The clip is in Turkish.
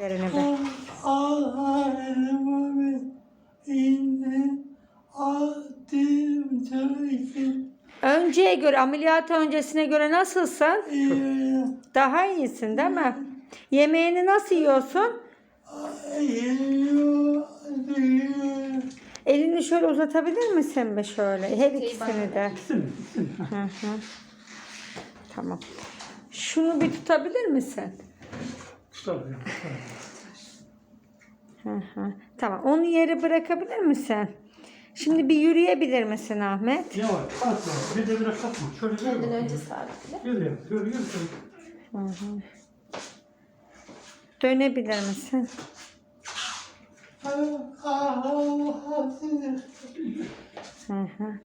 Yerini bir. Ağlarımı yine attım çöktüm. Önceye göre, ameliyat öncesine göre nasılsın? Daha iyisin değil mi? Yemeğini nasıl yiyorsun? Elini şöyle uzatabilir misin be şöyle? Her ikisini de. Hı hı. Tamam. Şunu bir tutabilir misin? Hı hı. Tamam. Onu yere bırakabilir misin? Şimdi bir yürüyebilir misin Ahmet? Yavaş kalkma. Bir de biraz kalkma. Şöyle. Kendini bakayım. önce sabitle. Gel ya. Şöyle gel. Hı hı. Dönebilir misin? Hı hı.